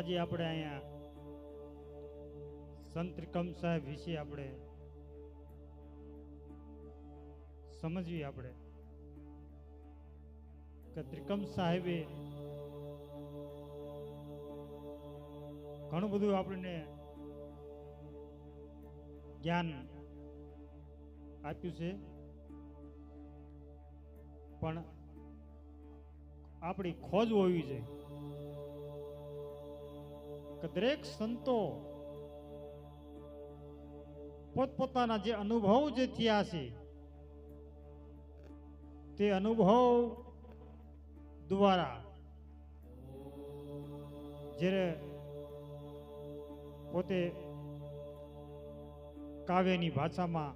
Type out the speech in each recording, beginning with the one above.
આજે આપણે અહીંયા સંત ત્રિકમ સાહેબ વિશે આપણે સમજવી આપણે કે ત્રિકમ સાહેબે ઘણું બધું આપણને જ્ઞાન આપ્યું છે. પણ આપણી ખોજ હોવી જોઈએ. દરેક સંતો પોતપોતાના જે અનુભવ જે થયા છે, તે અનુભવ દ્વારા જ્યારે પોતે કાવ્યની ભાષામાં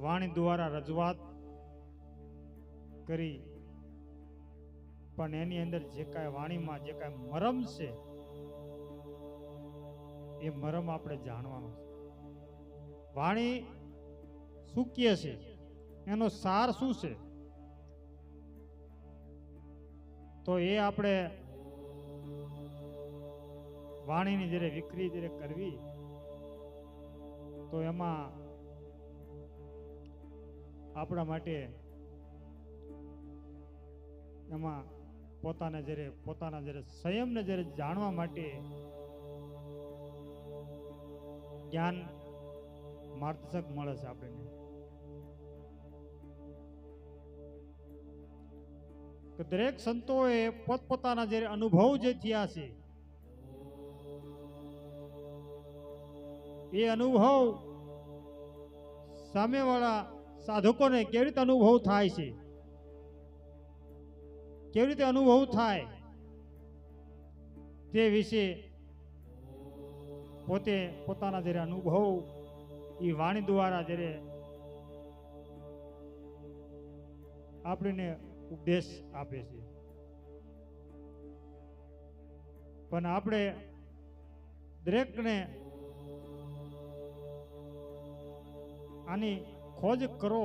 વાણી દ્વારા રજૂઆત કરી પણ એની અંદર જે કાંઈ વાણીમાં જે કાંઈ મરમ છે, એ મરમ આપણે જાણવાનો છે. વાણી કહે છે. એનો સાર શું છે? તો એ આપણે વાણીની જ્યારે વિક્રી જ્યારે કરવી, તો એમાં આપણા માટે એમાં પોતાને જ્યારે, પોતાના જ્યારે સંયમને જ્યારે જાણવા માટે જ્ઞાન માર્ગદર્શક મળે છે આપણને. દરેક સંતોએ પોતપોતાના જ્યારે અનુભવ જે થયા છે, એ અનુભવ સામેવાળા સાધકોને કેવી રીતે અનુભવ થાય છે? કેવી રીતે અનુભવ થાય તે વિશે પોતે પોતાના જ્યારે અનુભવ એ વાણી દ્વારા જ્યારે આપણને ઉપદેશ આપે છે. પણ આપણે દરેકને આની ખોજ કરો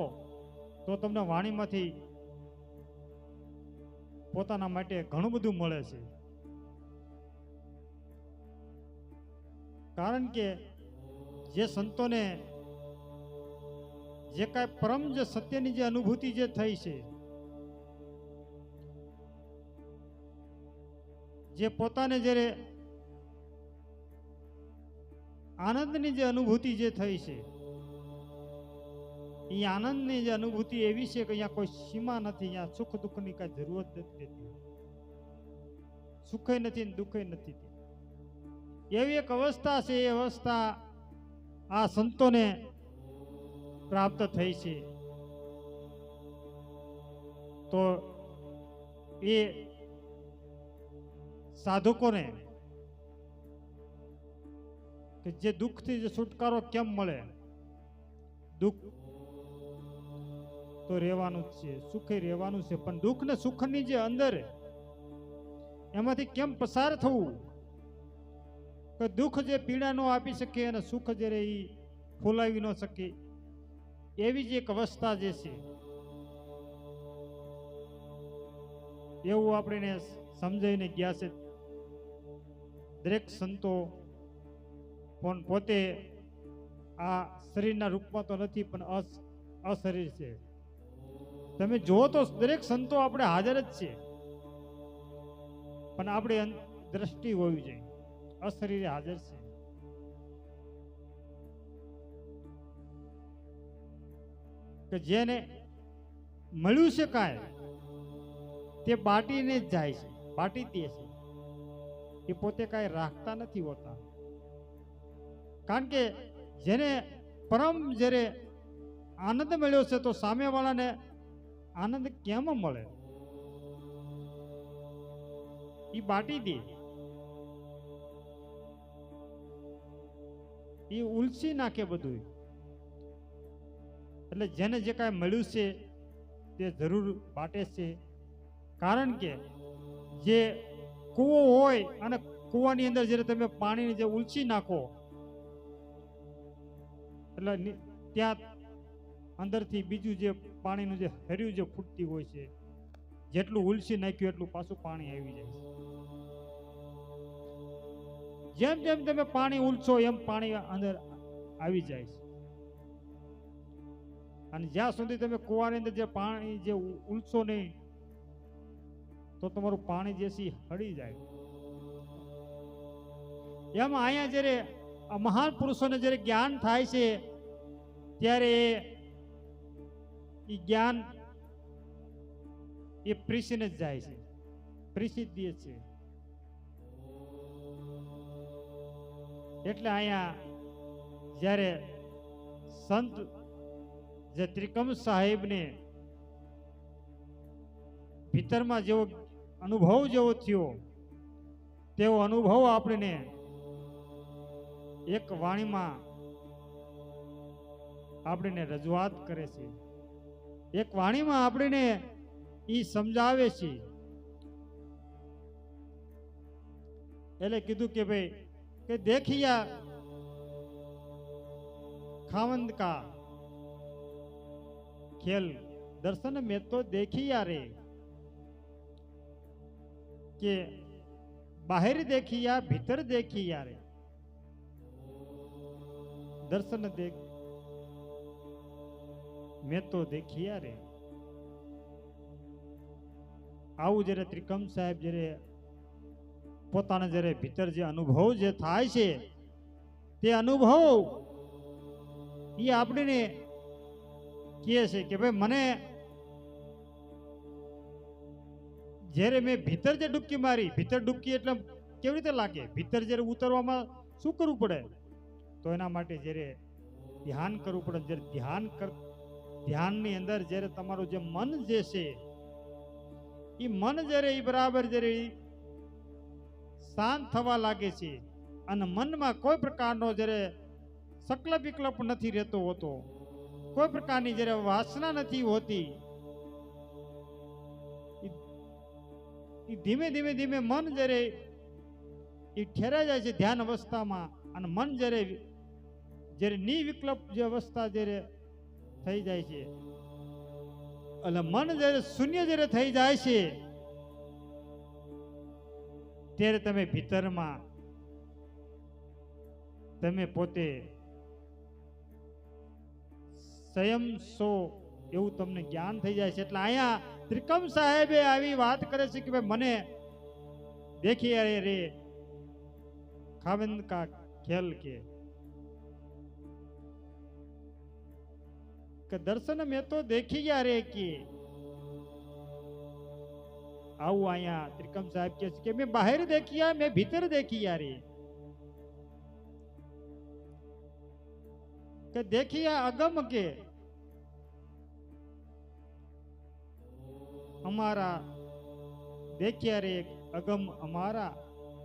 તો તમને વાણીમાંથી પોતાના માટે ઘણું બધું મળે છે. કારણ કે જે સંતોને જે કાંઈ પરમ જે સત્યની જે અનુભૂતિ જે થઈ છે, જે પોતાને જ્યારે આનંદની જે અનુભૂતિ જે થઈ છે એ આનંદની જે અનુભૂતિ એવી છે કે અહીંયા કોઈ સીમા નથી, અહીંયા સુખ દુઃખની કાંઈ જરૂરત નથી સુખે નથી દુઃખે નથી એવી એક અવસ્થા છે, એ અવસ્થા આ સંતોને પ્રાપ્ત થઈ છે. તો એ સાધકોને કે જે દુઃખથી જે છુટકારો કેમ મળે? દુઃખ તો રહેવાનું જ છે, સુખે રહેવાનું છે. પણ દુઃખ ને સુખની જે અંદર એમાંથી કેમ પસાર થવું? કે દુઃખ જે પીડા ન આપી શકે અને સુખ જ્યારે એ ફોલાવી ન શકે, એવી જ એક અવસ્થા જે છે. એવું આપણે સમજાઈને ગયા છે. દરેક સંતો પણ પોતે આ શરીરના રૂપમાં તો નથી, પણ અશરીર છે. તમે જુઓ તો દરેક સંતો આપણે હાજર જ છે પણ આપણે દ્રષ્ટિ હોવી જોઈએ. અશરીરે હાજર છે. કે જેને મળ્યું છે કાંઈ, તે બાટીને જ જાય છે બાટી દે છે એ પોતે કાંઈ રાખતા નથી હોતા. કારણ કે જેને પરમ જ્યારે આનંદ મળ્યો છે, તો સામેવાળાને આનંદ કેમ મળે? એ બાટી દે. એ ઉલસી નાખે બધું એટલે જેને જે કાંઈ મળ્યું છે, તે જરૂર બાટે છે. કારણ કે જે કૂવો હોય અને કૂવાની અંદર જ્યારે તમે પાણીને જે ઉલસી નાખો, એટલે ત્યાં અંદરથી બીજું જે પાણીનું જે હર્યું જે ફૂટતી હોય છે, જેટલું ઉલસી નાખ્યું એટલું પાછું પાણી આવી જાય છે. જેમ જેમ તમે પાણી ઉલસો, એમ પાણી અંદર આવી જાય છે. અને જ્યાં સુધી તમે કુવાની અંદર જે પાણી જે ઉલસો નહીં, તો તમારું પાણી જે છે હળી જાય. એમ અહીંયા જ્યારે મહાન પુરુષોને જ્યારે જ્ઞાન થાય છે, ત્યારે એ જ્ઞાન એ પ્રીસીને જ જાય છે. પ્રીસી દે છે. એટલે અહીંયા જ્યારે સંત જે ત્રિકમ સાહેબને ભીતરમાં જેવો અનુભવ જેવો થયો, તેવો અનુભવ આપણને એક વાણીમાં આપણને રજૂઆત કરે છે. એક વાણીમાં આપણને એ સમજાવે છે. એટલે કીધું કે ભાઈ, કે દેખિયા ખાવંદ કા ખેલ. દર્શન મેં તો દેખિયા રે. કે બહાર દેખિયા, ભીતર દેખિયા રે. દર્શન દેખ મેં તો દેખિયા રે. આવું જ્યારે ત્રિકમ સાહેબ જ્યારે પોતાના જ્યારે ભીતર જે અનુભવ જે થાય છે, તે અનુભવ એ આપણને કહે છે કે ભાઈ મને જ્યારે મેં ભીતર જે ડૂબકી મારી, ભીતર ડૂબકી એટલે કેવી રીતે લાગે? ભીતર જ્યારે ઉતરવામાં શું કરવું પડે? તો એના માટે જ્યારે ધ્યાન કરવું પડે, જ્યારે ધ્યાન કર ધ્યાનની અંદર જ્યારે તમારું જે મન જે છે એ મન જ્યારે એ બરાબર જ્યારે શાંત થવા લાગે છે અને મનમાં કોઈ પ્રકારનો જ્યારે સકલપ વિકલ્પ નથી રહેતો હોતો, કોઈ પ્રકારની જ્યારે વાસના નથી હોતી, ઈ ધીમે ધીમે ધીમે મન જ્યારે એ ઠેરાઈ જાય છે ધ્યાન અવસ્થામાં અને મન જ્યારે જ્યારે નિવિકલ્પ જે અવસ્થા જ્યારે થઈ જાય છે. એટલે મન જ્યારે શૂન્ય જ્યારે થઈ જાય છે, ત્યારે તમે ભીતરમાં તમે પોતે સંયમ સો એવું તમને જ્ઞાન થઈ જાય છે. એટલે અહીંયા ત્રિકમ સાહેબે આવી વાત કરે છે કે ભાઈ મને દેખી અરે રે ખાવંદ કા ખેલ કે કે દર્શન મેં તો દેખી ગયા રે કે આવું અહીંયા ત્રિકમ સાહેબ કહે છે કે મેં બહાર દેખિયા મેં ભીતર દેખિયા રે કે દેખિયા અગમ કે અમારા દેખ્યા રે અગમ અમારા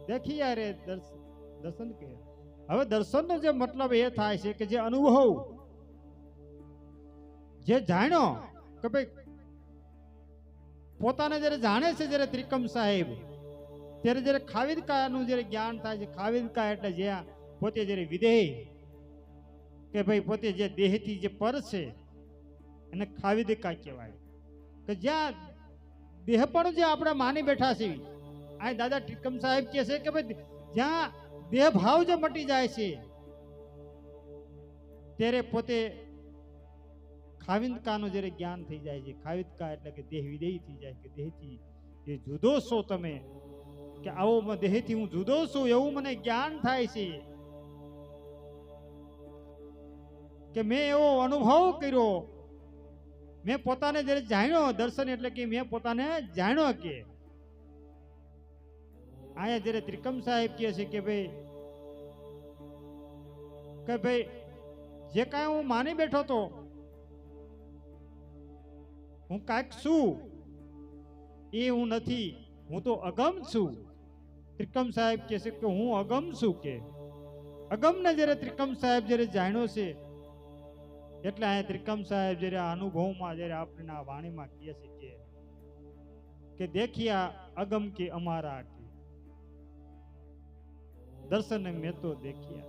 દેખિયા રે દર્શ- દર્શન કે હવે દર્શનનો જે મતલબ એ થાય છે કે જે અનુભવ જે જાણ્યો કે ભાઈ પોતાને જ્યારે જાણે છે જ્યારે ત્રિકમ સાહેબ, ત્યારે જ્યારે ખાવિદકાનું જ્યારે જ્ઞાન થાય છે, ખાવિદકા એટલે જ્યાં પોતે જ્યારે વિધેય કે ભાઈ પોતે જે દેહથી જે પર છે, એને ખાવિદકા કહેવાય. કે જ્યાં દેહ પણ જે આપણે માની બેઠા છે આ દાદા ત્રિકમ સાહેબ કહે છે કે ભાઈ જ્યાં દેહ ભાવ જે મટી જાય છે, ત્યારે પોતે ખાવિંદકાનું જ્યારે જ્ઞાન થઈ જાય છે, ખાવિંદકા એટલે કે દેહ વિદેહી થઈ જાય કે દેહથી જે જુદો છો તમે, કે આવો દેહથી હું જુદો છું એવું મને જ્ઞાન થાય છે. કે મેં એવો અનુભવ કર્યો, મેં પોતાને જ્યારે જાણ્યો, દર્શન એટલે કે મેં પોતાને જાણ્યો કે અહીંયા જ્યારે ત્રિકમ સાહેબ કહે છે કે ભાઈ કે ભાઈ, જે કાંઈ હું માની બેઠો તો હું કાંઈક છું. એ હું નથી, હું તો અગમ છું. ત્રિકમ સાહેબ કહે છે કે હું અગમ છું કે. અગમને જ્યારે ત્રિકમ સાહેબ જ્યારે જાણ્યો છે, એટલે અહીંયા ત્રિકમ સાહેબ જ્યારે આ અનુભવમાં જ્યારે આપણે આ વાણીમાં કહે છે કે કે દેખિયા અગમ કે અમારા કે. દર્શન મેં તો દેખ્યા.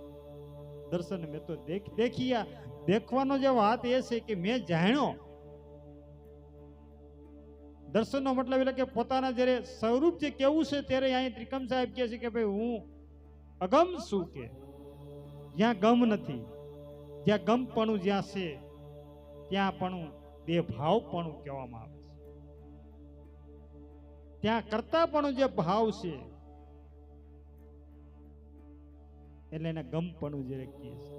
દર્શન મેં તો દેખ દેખિયા દેખવાનો જે વાત એ છે કે મેં જાણ્યો દર્શનનો મતલબ એટલે કે પોતાના જ્યારે સ્વરૂપ જે કેવું છે ત્યારે અહીંયા ત્રિકમ સાહેબ કહે છે કે ભાઈ, હું અગમ છું કે જ્યાં ગમ નથી, જ્યાં ગમપણું જ્યાં છે, ત્યાં પણ બે ભાવપણું કહેવામાં આવે છે. ત્યાં કરતા પણ જે ભાવ છે, એટલે એને ગમપણું જ્યારે કહે છે.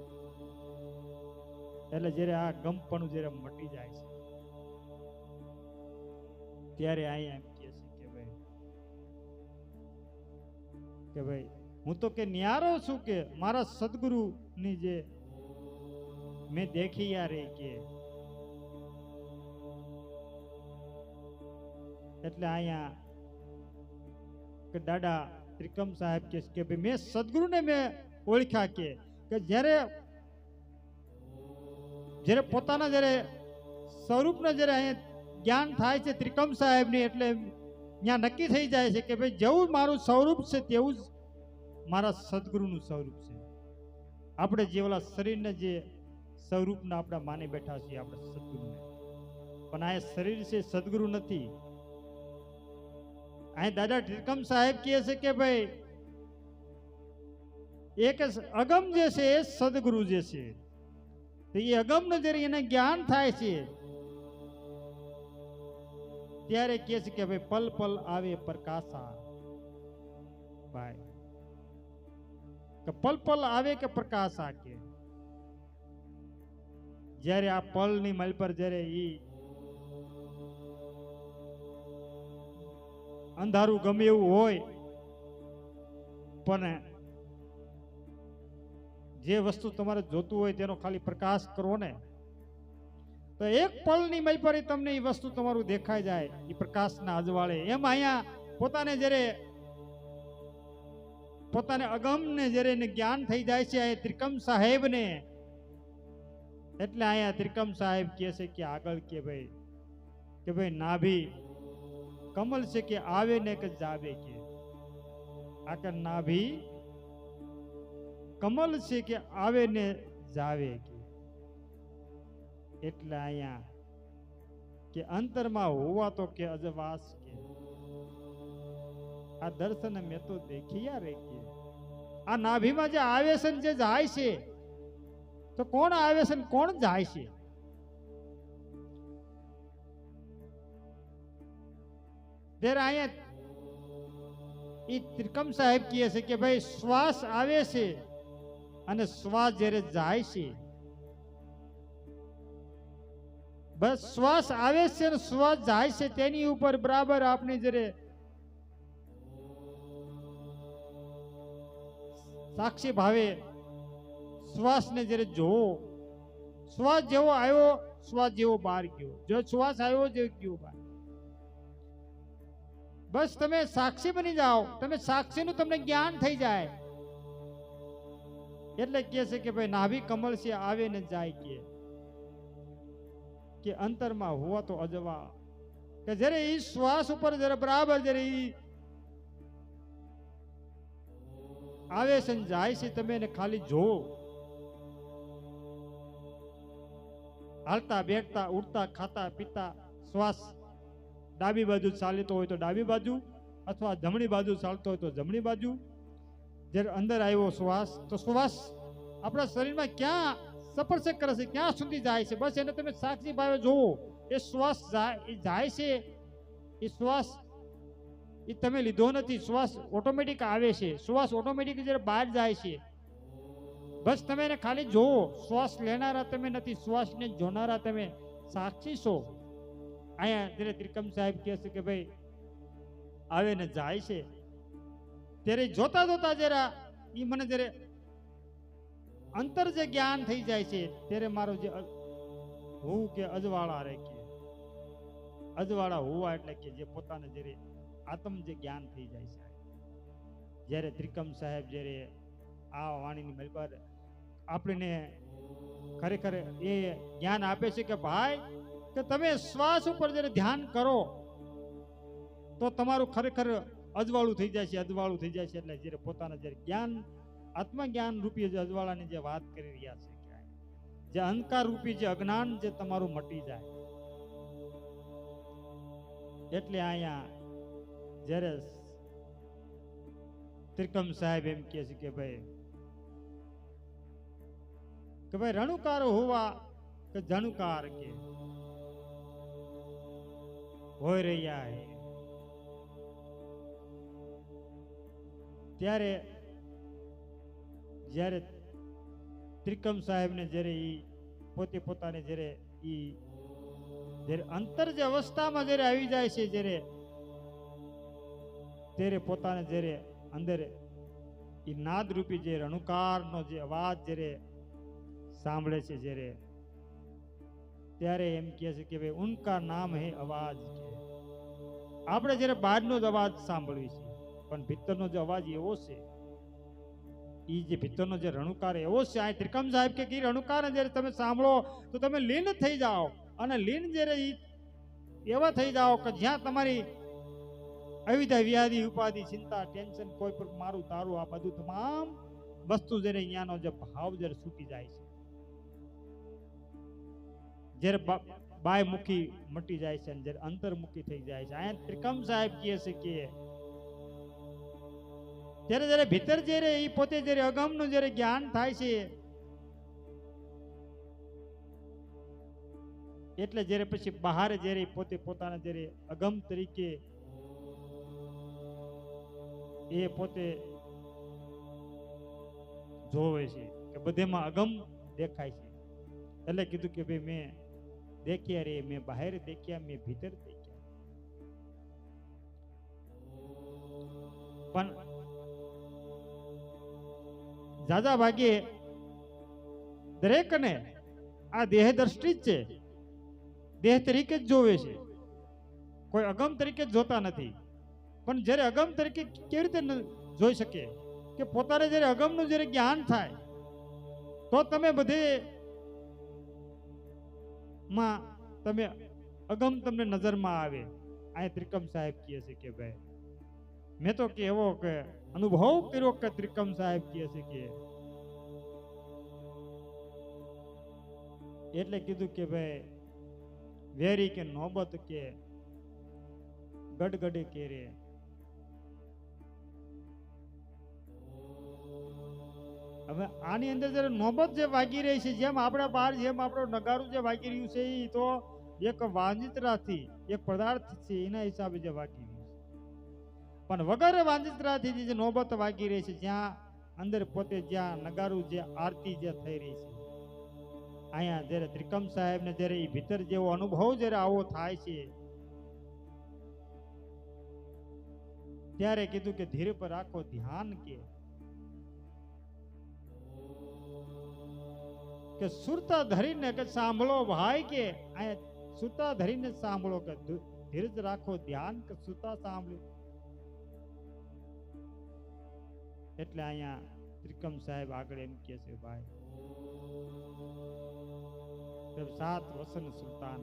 એટલે જ્યારે આ ગમપણું જ્યારે મટી જાય છે ત્યારે અહીંયા એમ કહે છે કે ભાઈ કે ભાઈ હું તો કે ન્યારો છું કે મારા સદગુરુની જે મેં દેખી યાર એ કે એટલે અહીંયા કે દાદા ત્રિકમ સાહેબ કહે છે કે ભાઈ મેં સદગુરુને મેં ઓળખ્યા કે કે જ્યારે જ્યારે પોતાના જ્યારે સ્વરૂપના જ્યારે અહીંયા જ્ઞાન થાય છે ત્રિકમ સાહેબની એટલે ત્યાં નક્કી થઈ જાય છે કે ભાઈ જેવું મારું સ્વરૂપ છે તેવું જ મારા સદગુરુનું સ્વરૂપ છે. આપણે જે શરીરને જે સ્વરૂપના આપણે માની બેઠા છીએ, આપણે સદગુરુને. પણ આ શરીર છે, સદગુરુ નથી. અહીં દાદા ત્રિકમ સાહેબ કહે છે કે ભાઈ, એક અગમ જે છે એ સદગુરુ જે છે. તો એ અગમ જ્યારે એને જ્ઞાન થાય છે ત્યારે કે છે કે ભાઈ પલ પલ આવે પ્રકાશા ભાઈ પલ પલ આવે કે પ્રકાશા કે? જ્યારે આ પલની મલ પર જ્યારે ઈ અંધારું ગમે એવું હોય, પણ જે વસ્તુ તમારે જોતું હોય તેનો ખાલી પ્રકાશ કરો ને. તો એક પલની મય પર ઈ તમને એ વસ્તુ તમારું દેખાઈ જાય, એ પ્રકાશના અજવાળે. એમ અહીંયા પોતાને જ્યારે, પોતાને અગમને જ્યારે એને જ્ઞાન થઈ જાય છે, અહીંયા ત્રિકમ સાહેબને. એટલે અહીંયા ત્રિકમ સાહેબ કહે છે કે આગળ કે ભાઈ કે ભાઈ નાભી, કમલ છે કે આવે ને કે જાવે કે. આ કે નાભી કમલ છે કે આવે ને જાવે કે. એટલે અહીંયા કે અંતરમાં હોવા તો કે અજવાસ કે. આ દર્શન મેં તો દેખ્યા રે કે. આ નાભીમાં જે આવેશન જે જાય છે, તો કોણ આવેશન, કોણ જાય છે? ત્યારે અહીંયા એ ત્રિકમ સાહેબ કહે છે કે ભાઈ શ્વાસ આવે છે અને શ્વાસ જ્યારે જાય છે બસ શ્વાસ આવે છે અને શ્વાસ જાય છે તેની ઉપર બરાબર આપણે જ્યારે સાક્ષી ભાવે શ્વાસને જ્યારે જોવો. શ્વાસ જેવો આવ્યો, શ્વાસ જેવો બહાર ગયો. જો શ્વાસ આવ્યો જેવો ગયો બહાર. બસ તમે સાક્ષી બની જાઓ. તમે સાક્ષીનું તમને જ્ઞાન થઈ જાય. એટલે કહે છે કે ભાઈ નાભી કમળ છે, આવે ને જાય કે. કે અંતરમાં હોવા તો અજવા. કે જ્યારે એ શ્વાસ ઉપર જ્યારે બરાબર જ્યારે એ આવે છે જાય છે, તમે એને ખાલી જોવો હાલતા, બેઠતા, ઉઠતા, ખાતા, પીતા, શ્વાસ ડાબી બાજુ ચાલતો હોય તો ડાબી બાજુ અથવા જમણી બાજુ ચાલતો હોય તો જમણી બાજુ. જ્યારે અંદર આવ્યો શ્વાસ, તો શ્વાસ આપણા શરીરમાં ક્યાં સપર્શક કરે છે, ક્યાં સુધી જાય છે? બસ એને તમે સાક્ષી ભાવે જોવો. એ શ્વાસ જાય, એ જાય છે, એ શ્વાસ એ તમે લીધો નથી. શ્વાસ ઓટોમેટિક આવે છે. શ્વાસ ઓટોમેટિક જ્યારે બહાર જાય છે. બસ તમે એને ખાલી જોવો. શ્વાસ લેનારા તમે નથી. શ્વાસને જોનારા તમે સાક્ષી છો. અહીંયા જ્યારે ત્રિકમ સાહેબ કહે છે કે ભાઈ, આવે ને જાય છે. ત્યારે જોતા જોતા જરા એ મને જ્યારે અંતર જે જ્ઞાન થઈ જાય છે, ત્યારે મારો જે હું કે અજવાળા રે કે, અજવાળા હોવા એટલે કે જે પોતાને જ્યારે આત્મ જે જ્ઞાન થઈ જાય છે. જ્યારે ત્રિકમ સાહેબ જ્યારે આ વાણીની મલ આપણને ખરેખર એ જ્ઞાન આપે છે કે ભાઈ, કે તમે શ્વાસ ઉપર જ્યારે ધ્યાન કરો, તો તમારું ખરેખર અજવાળું થઈ જાય છે, અજવાળું થઈ જાય છે એટલે જ્યારે પોતાના જ્યારે જ્ઞાન આત્મજ્ઞાન રૂપી જે અજવાળાની જે વાત કરી રહ્યા છે ક્યાંય જે અહંકાર રૂપી જે અજ્ઞાન જે તમારું મટી જાય. એટલે અહીંયા જ્યારે ત્રિકમ સાહેબ એમ કહે છે કે ભાઈ કે ભાઈ રણુકાર હોવા કે જણુકાર કે, હોય રહ્યા હે. ત્યારે જ્યારે ત્રિકમ સાહેબને જ્યારે એ પોતે પોતાને જ્યારે એ જ્યારે અંતર જે અવસ્થામાં જ્યારે આવી જાય છે, જ્યારે ત્યારે પોતાને જ્યારે અંદર એ નાદરૂપી જે રણુકારનો જે અવાજ જ્યારે સાંભળે છે, જ્યારે ત્યારે એમ કહે છે કે ભાઈ, ઉનકા નામ હે અવાજ આપણે જ્યારે બહારનો જ અવાજ સાંભળવી છે, પણ ભીતરનો જે અવાજ એવો છે એ જે ભીતરનો જે રણુકાર એવો છે, આ ત્રિકમ સાહેબ કે રણુકાર જ્યારે તમે સાંભળો, તો તમે લીન થઈ જાઓ. અને લીન જ્યારે એવા થઈ જાઓ કે જ્યાં તમારી અવિધા વ્યાધિ, ઉપાધિ, ચિંતા, ટેન્શન, કોઈ પણ મારું તારું, આ બધું તમામ વસ્તુ જ્યારે અહીંયાનો જે ભાવ જ્યારે છૂટી જાય છે. જ્યારે બાયમુખી મટી જાય છે અને જ્યારે અંતર્મુખી થઈ જાય છે. અહીંયા ત્રિકમ સાહેબ કહે છે કે જ્યારે જ્યારે ભીતર જ્યારે એ પોતે જ્યારે અગમનું જ્યારે જ્ઞાન થાય છે, એટલે જ્યારે પછી બહાર જ્યારે પોતે પોતાના જ્યારે અગમ તરીકે એ પોતે જોવે છે કે બધેમાં અગમ દેખાય છે. એટલે કીધું કે ભાઈ મેં દેખ્યા રે, મેં બહાર દેખ્યા, મેં ભીતર દેખ્યા. પણ જાજા ભાગે દરેકને આ દેહ દ્રષ્ટિ જ છે. દેહ તરીકે જ જોવે છે. કોઈ અગમ તરીકે જ જોતા નથી. પણ જ્યારે અગમ તરીકે કેવી રીતે જોઈ શકે? કે પોતાને જ્યારે અગમનું જ્યારે જ્ઞાન થાય, તો તમે બધે માં તમે અગમ તમને નજરમાં આવે. આ ત્રિકમ સાહેબ કહે છે કે ભાઈ મેં તો કે એવો કે અનુભવ કર્યો કે ત્રિકમ સાહેબ કહે છે કે, એટલે કીધું કે ભાઈ, વેરી કે નોબત કે ગડગડે કે રે હવે આની અંદર જ્યારે નોબત જે વાગી રહી છે, જેમ આપણા બહાર, જેમ આપણો નગારું જે વાગી રહ્યું છે એ તો એક વાંજિત્રાથી, એક પદાર્થ છે, એના હિસાબે જે વાગી પણ વગર વાંજિત્રાથી જે નોબત વાગી રહી છે, જ્યાં અંદર પોતે જ્યાં નગારું જે આરતી જે થઈ રહી છે. અહીંયા જ્યારે ત્રિકમ સાહેબને જ્યારે એ ભીતર જેવો અનુભવ જ્યારે આવો થાય છે, ત્યારે કીધું કે ધીરે પર રાખો, ધ્યાન કે. કે સુરતા ધરીને કે સાંભળો ભાઈ કે, અહીંયા સુતા ધરીને સાંભળો કે ધીરજ રાખો, ધ્યાન કે સુતા સાંભળો એટલે અહીંયા ત્રિકમ સાહેબ આગળ એમ કે છે, ભાઈ સાત વસન સુલતાન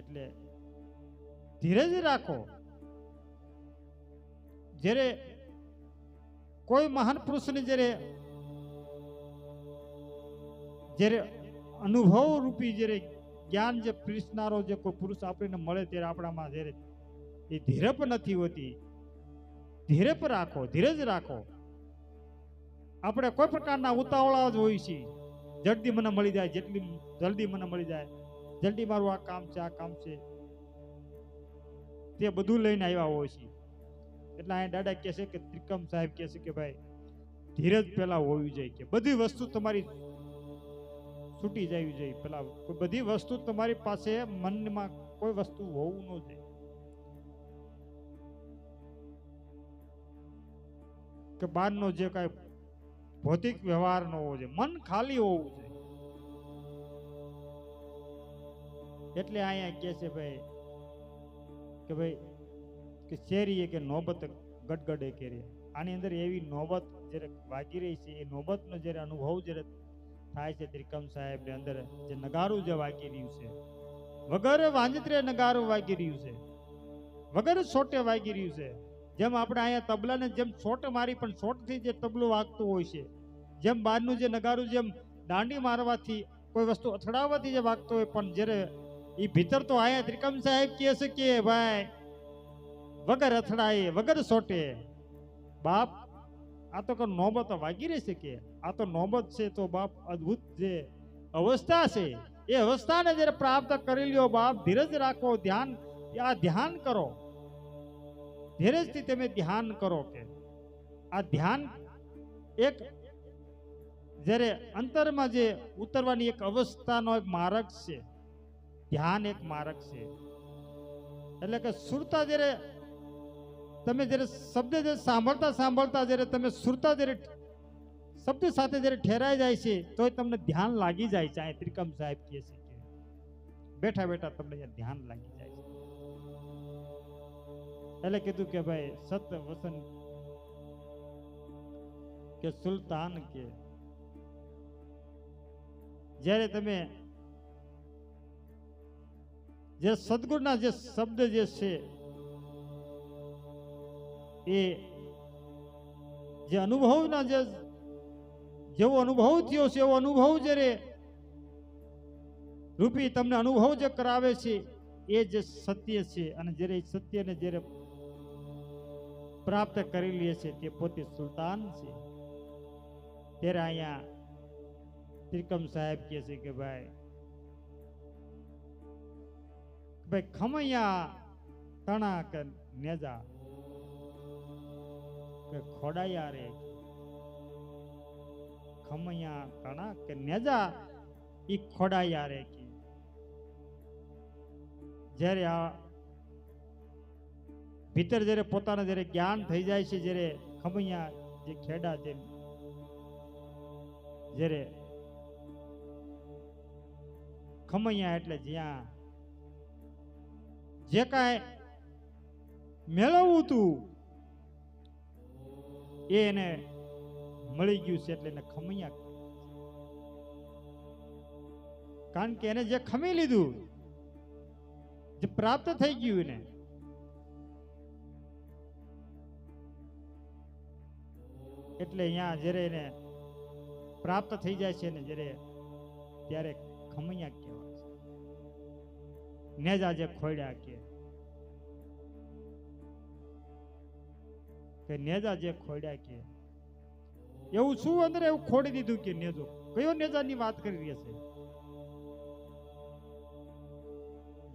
એટલે ધીરજ રાખો. જ્યારે કોઈ મહાન પુરુષને જ્યારે જ્યારે અનુભવ રૂપી જ્યારે જ્ઞાન જે પીરસનારો જે કોઈ પુરુષ આપણને મળે ત્યારે આપણામાં જ્યારે એ ધીરપ નથી હોતી. ધીરપ રાખો, ધીરજ રાખો. આપણે કોઈ પ્રકારના ઉતાવળા જ હોય છે. જલ્દી મને મળી જાય, જેટલી જલ્દી મને મળી જાય. જલ્દી મારું આ કામ છે, આ કામ છે. તે બધું લઈને આવ્યા હોય છે. એટલે અહીંયા દાદા કહે છે કે ત્રિકમ સાહેબ કહે છે કે ભાઈ, ધીરજ પેલા હોવી જોઈએ કે બધી વસ્તુ તમારી છૂટી જવી જોઈએ પેલા બધી વસ્તુ તમારી પાસે મનમાં કોઈ વસ્તુ હોવું ન જોઈએ. કે બહારનો જે કાંઈ ભૌતિક વ્યવહાર ન હોવો જોઈએ, મન ખાલી હોવું જોઈએ. એટલે અહીંયા કહે છે ભાઈ કે ભાઈ, કે શેરીએ કે નોબત ગડગડે કે રે આની અંદર એવી નોબત જ્યારે વાગી રહી છે, એ નોબતનો જ્યારે અનુભવ જ્યારે થાય છે ત્રિકમ સાહેબની અંદર જે નગારું જે વાગી રહ્યું છે, વગર વાંજત્રે નગારું વાગી રહ્યું છે, વગર સોટે વાગી રહ્યું છે જેમ આપણે અહીંયા તબલાને જેમ છોટ મારી, પણ છોટથી જે તબલું વાગતું હોય છે, જેમ બહારનું જે નગારું જેમ દાંડી મારવાથી કોઈ વસ્તુ અથડાવવાથી જે વાગતો હોય, પણ જ્યારે એ ભીતર તો આયા, ત્રિકમ સાહેબ કહે છે કે, ભાઈ, વગર અથડાય, વગર છોટે બાપ, આ તો કોઈ નોબત વાગી રહેશે કે? આ તો નોબત છે તો બાપ અદ્ભુત જે અવસ્થા છે, એ અવસ્થાને જ્યારે પ્રાપ્ત કરી લ્યો બાપ, ધીરજ રાખો, ધ્યાન, આ ધ્યાન કરો. ધીરજથી તમે ધ્યાન કરો કે આ ધ્યાન એક જ્યારે અંતરમાં જે ઉતરવાની એક અવસ્થાનો એક માર્ગ છે, ધ્યાન એક માર્ગ છે. એટલે કે સુરતા જ્યારે તમે જ્યારે શબ્દ જે સાંભળતા સાંભળતા જ્યારે તમે સુરતા જ્યારે શબ્દ સાથે જ્યારે ઠેરાઈ જાય છે, તોય તમને ધ્યાન લાગી જાય છે ત્રિકમ સાહેબ કહે છે બેઠા બેઠા તમને ધ્યાન લાગી જાય એટલે કીધું કે ભાઈ સત વસન કે સુલતાન કે. જ્યારે તમે જે સદગુરુના જે શબ્દ જે છે, એ જે અનુભવના જે જેવો અનુભવ થયો છે, એવો અનુભવ જ્યારે રૂપી તમને અનુભવ જે કરાવે છે, એ જે સત્ય છે. અને જ્યારે સત્યને જ્યારે પ્રાપ્ત કરી લે છે તે પોતે સુલતાન છે ત્યારે અહીંયા ત્રિકમ સાહેબ કહે છે કે ભાઈ ભાઈ ખમૈયા તણા કે નેજા કે ખોડાયા રે ખમૈયા તણા કે નેજા ઈ ખોડાયા રે કે જ્યારે આ ભીતર જ્યારે પોતાના જ્યારે જ્ઞાન થઈ જાય છે, જ્યારે ખમૈયા જે ખેડા છે, જ્યારે ખમૈયા એટલે જ્યાં જે કાંઈ મેળવવું તું, એ એને મળી ગયું છે એટલે એને ખમૈયા કારણ કે એને જે ખમી લીધું, જે પ્રાપ્ત થઈ ગયું એને એટલે અહીંયા જ્યારે એને પ્રાપ્ત થઈ જાય છે ને જ્યારે ત્યારે ખમૈયા કહેવાય છે. નેજા જે ખોડ્યા કે કે નેજા જે ખોડ્યા કે એવું શું અંદર એવું ખોડી દીધું કે નેજો કયો નેજાની વાત કરી રહ્યા છે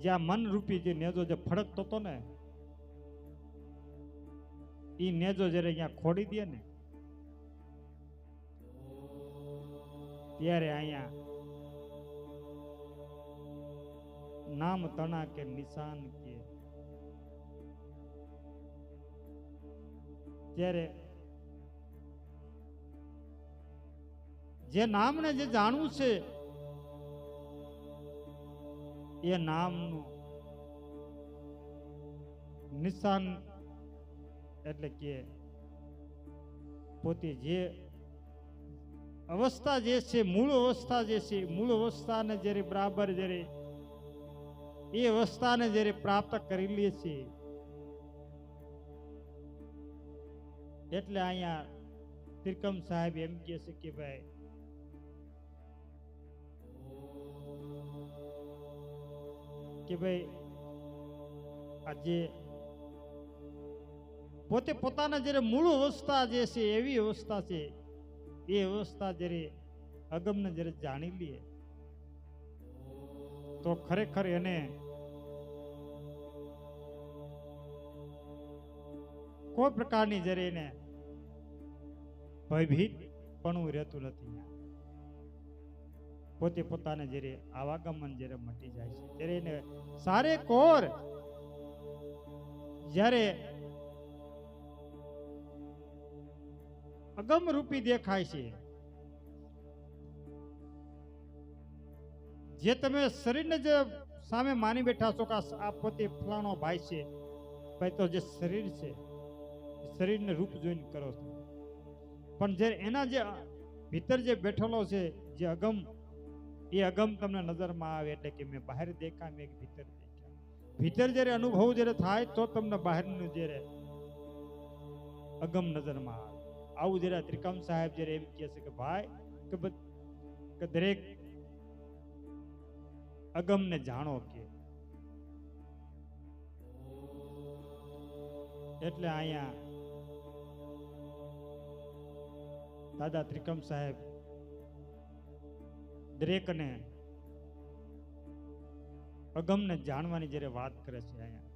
જ્યાં મન રૂપી જે નેજો જે ફડકતો હતો ને એ નેજો જ્યારે અહીંયા ખોડી દે ને ત્યારે અહીંયા નામ તણા કે નિશાન કે. ત્યારે જે નામને જે જાણવું છે, એ નામનું નિશાન એટલે કે પોતે જે અવસ્થા જે છે મૂળ અવસ્થા જે છે મૂળ અવસ્થાને જ્યારે બરાબર જ્યારે એ અવસ્થાને જ્યારે પ્રાપ્ત કરી લે છે એટલે અહીંયા ત્રિકમ સાહેબ એમ કહે છે કે ભાઈ કે ભાઈ આજે પોતે પોતાના જ્યારે મૂળ અવસ્થા જે છે એવી અવસ્થા છે એ અવસ્થા જ્યારે અગમને જ્યારે જાણી લઈએ, તો ખરેખર એને કોઈ પ્રકારની જ્યારે એને ભયભીત પણ રહેતું નથી પોતે પોતાને જ્યારે આવાગમન જ્યારે મટી જાય છે, ત્યારે એને સારે કોર જ્યારે અગમ રૂપી દેખાય છે. જે તમે શરીરને જે સામે માની બેઠા છો કે આ- પોતે ફલાણો ભાઈ છે. ભાઈ તો જે શરીર છે શરીરને રૂપ જોઈને કરો છો. પણ જે એના જે ભીતર જે બેઠેલો છે, જે અગમ, એ અગમ તમને નજરમાં આવે એટલે કે મેં બહાર દેખા, મેં ભીતર દેખા ભીતર જ્યારે અનુભવ જ્યારે થાય તો તમને બહારનું જ્યારે અગમ નજરમાં આવે. આવું જરા ત્રિકમ સાહેબ જયારે એમ કહે છે કે ભાઈ કે દરેક અગમને જાણો કે એટલે અહીંયા દાદા ત્રિકમ સાહેબ દરેકને અગમને જાણવાની જ્યારે વાત કરે છે અહીંયા.